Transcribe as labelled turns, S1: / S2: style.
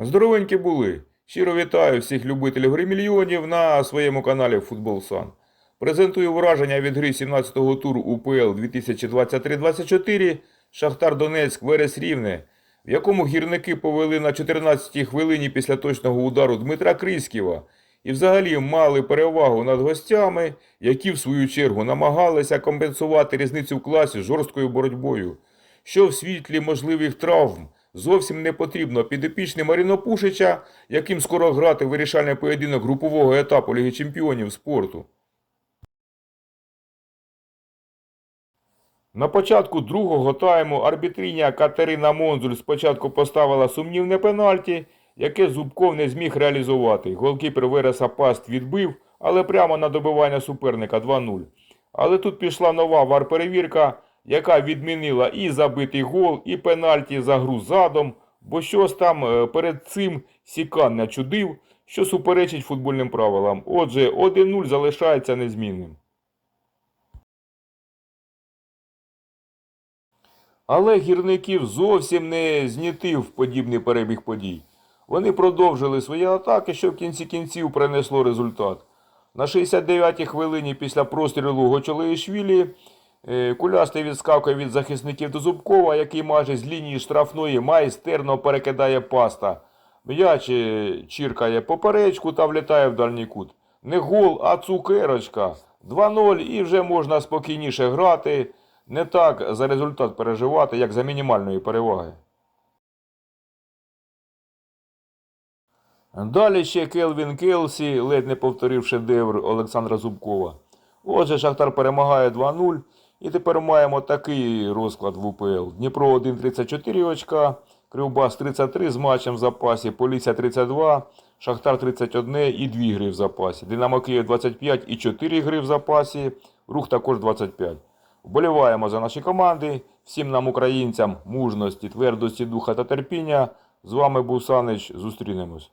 S1: Здоровенькі були. Щиро вітаю всіх любителів гри мільйонів на своєму каналі Футбол Сан. Презентую враження від гри 17-го туру УПЛ 2023-24 Шахтар Донецьк Верес Рівне, в якому гірники повели на 14-й хвилині після точного удару Дмитра Криськіва і взагалі мали перевагу над гостями, які в свою чергу намагалися компенсувати різницю в класі жорсткою боротьбою що в світлі можливих травм зовсім не потрібно підопічний Маріно Пушича, яким скоро грати вирішальний поєдинок групового етапу Ліги Чемпіонів спорту. На початку другого тайму арбітриня Катерина Монзуль спочатку поставила сумнівне пенальті, яке Зубков не зміг реалізувати. Голкіпер Вереса Паст відбив, але прямо на добивання суперника 2-0. Але тут пішла нова вар-перевірка, яка відмінила і забитий гол, і пенальті за гру задом, бо щось там е, перед цим Сікан начудив, що суперечить футбольним правилам. Отже, 1-0 залишається незмінним. Але гірників зовсім не знітив подібний перебіг подій. Вони продовжили свої атаки, що в кінці кінців принесло результат. На 69-й хвилині після прострілу Гочолеїшвілі кулястий відскакує від захисників до Зубкова, який майже з лінії штрафної майстерно перекидає паста. М'яч е, чіркає поперечку та влітає в дальній кут. Не гол, а цукерочка. 2-0 і вже можна спокійніше грати. Не так за результат переживати, як за мінімальної переваги. Далі ще Келвін Келсі ледь не повторив шедевр Олександра Зубкова. Отже, Шахтар перемагає 2-0. І тепер маємо такий розклад в УПЛ. Дніпро 1,34 очка, Кривбас 33 з матчем в запасі, Полісся 32, Шахтар 31 і 2 гри в запасі. Динамо Київ 25 і 4 гри в запасі, Рух також 25. Вболіваємо за наші команди. Всім нам, українцям, мужності, твердості духа та терпіння. З вами був Санич. Зустрінемось.